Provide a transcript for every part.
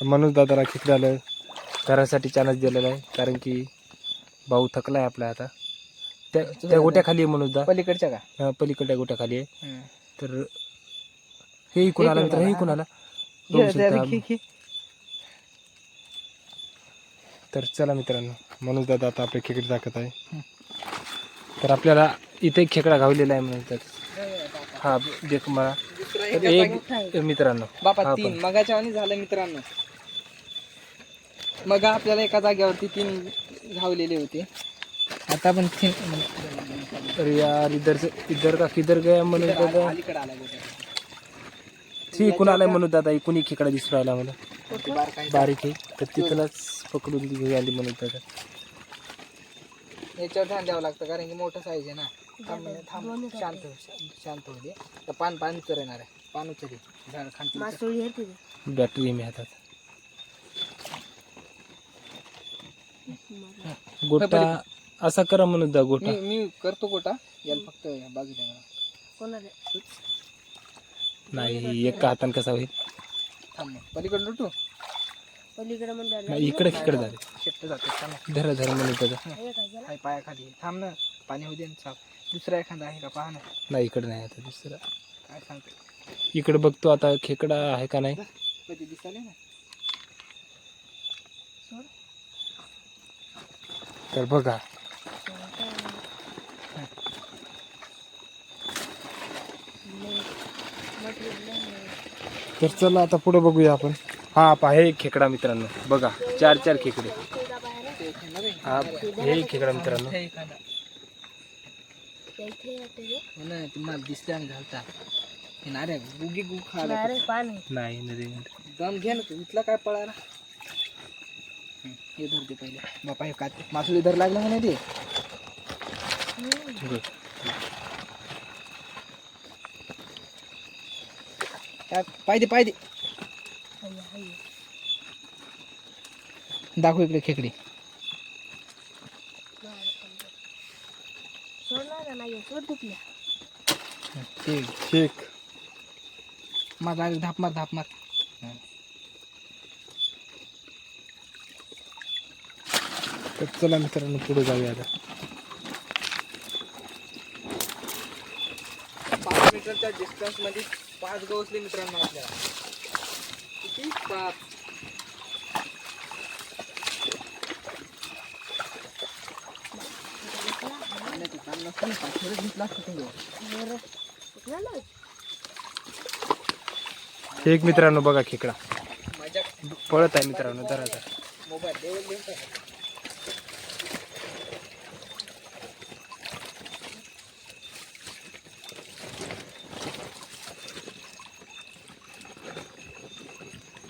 मनोज दादाला खेकडे आलं घरासाठी चानस दिलेला आहे. कारण की भाऊ थकला आहे आपला आता. त्या त्या गोट्याखाली आहे मनोज पलीकडच्या का? हा, पलीकडच्या गोट्याखाली आहे. तर हे इकून आला मित्र हे इकून आला. बघू शकता. तर चला मित्रांनो मनोज दादा आता आपले खेकडे दाखवत आहे. तर आपल्याला इथे एक खेकडा गावलेला आहे म्हणतात हा देख मला दुसरा तर एका एक मित्रांनो. बापा तीन. पण. मगाच्या आणि झालं मित्रांनो. मग आपल्याला एका जागेवरती तीन घावलेले होते. आता पण तीन तर यार इधर से इधर का किधर गया मनोज दादा? अलीकडे आला गोट्या. ती इकून आलाय मनोज दादा? इकून एक खेकडा दिसू राहिला मला? बारीक आहे. तर तिथूनच पकडून घरी आली मनोज दादा. याच्यावर ध्यान द्यावं लागतं कारण की मोठं साईज आहे ना. थांब शांत शांत- दे. तर पान पान उचर येणार आहे. पान उचर झाड बॅटरी आहे मी हातात. गोटा असा करा म्हणून दा गोटा. मी मी करतो गोटा. याला फक्त बाजू द्या मला नाही एका हातान कसा होईल? थांब मग. पलीकडे लुटू. नाही इकडे इकडे झाले. जाते. थांब धरा धरा म्हणून दादा हाय पायाखाली थांब ना. पाणी होऊ दे ना साफ दुसरा एखादा आहे का? पहा ना. नाही इकडे नाही आता दुसरा. काय सांगते? इकडे बघतो आता खेकडा आहे का नाही. तर बघा. तर चला आता पुढे बघूया आपण. हा पहा हे खेकडा मित्रांनो. बघा चार चार खेकडे. हा हे खेकडा मित्रांनो. हे नारे गुगी गु खायला नाही नदी दम घे ना तू. इथला काय पळाला हं, धरते पहिले. बापा हे काय मासुली धर लागला म्हणे ते. काय? पायदे पायदे. दाखव इकडे खेकडी. हं, ते. ठीक मार लागले धाप मार धाप मार. तर चला मित्रांनो पुढे जाऊया आता. पाच मीटरच्या डिस्टन्समध्ये पाच गवसले मित्रांनो आपल्याला. किती? पाच. घेतला एक मित्रांनो बघा खेकडा. माझ्या पळत आहे मित्रांनो जरा जरा.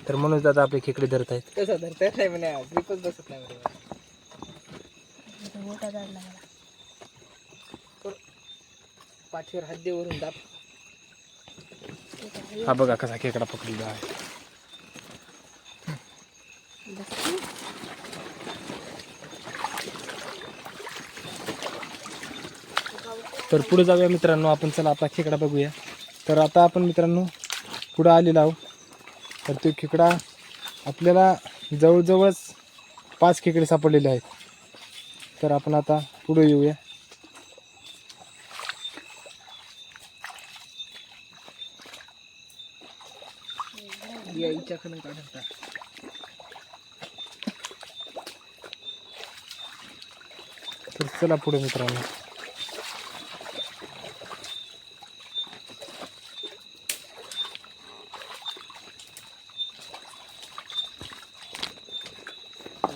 तर म्हणून दादा आपले खेकडे धरत आहेत. कसं धरता येत नाही म्हणे ग्रिपच बसत नाही पाठीवर हद्दीवरून दाब. हा बघा कसा खेकडा पकडलेला आहे. तर पुढे जाऊया मित्रांनो आपण चला आता खेकडा बघूया. तर आता आपण मित्रांनो पुढं आलेलो आहोत. तर तो खेकडा आपल्याला जवळजवळच पाच खेकडे सापडलेले आहेत. तर आपण आता पुढे येऊया. या हिच्याकडून काढत जा. तर चला पुढे मित्रांनो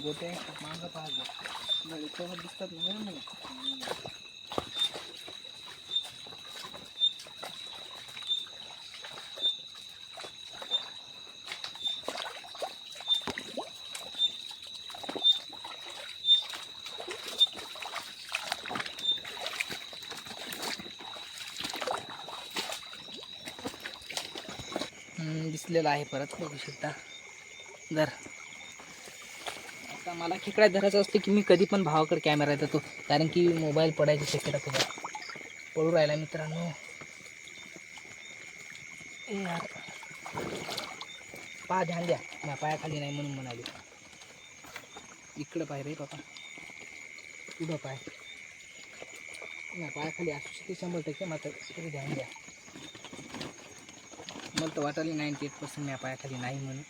गोटे मागं पाहत जा. इथं दिसतात ना दिसलेला आहे परत. बघू शकता. जर आता मला खेकडा धरायचा असतो की मी कधी पण भावाकडे कॅमेरा येतो कारण की मोबाईल पडायची शक्यता तुला पडू राहिला मित्रांनो. यार. पा ध्यान द्या. माझ्या पायाखाली नाही म्हणून म्हणाली. इकडं पाय रे बाबा. पुढं पाय. माझ्या पायाखाली असू शकते शंभर टक्के मात्र ध्यान द्या. मला तर वाटायला नाईंटी एट पर्सेंट मॅप आहे खाली नाही म्हणून.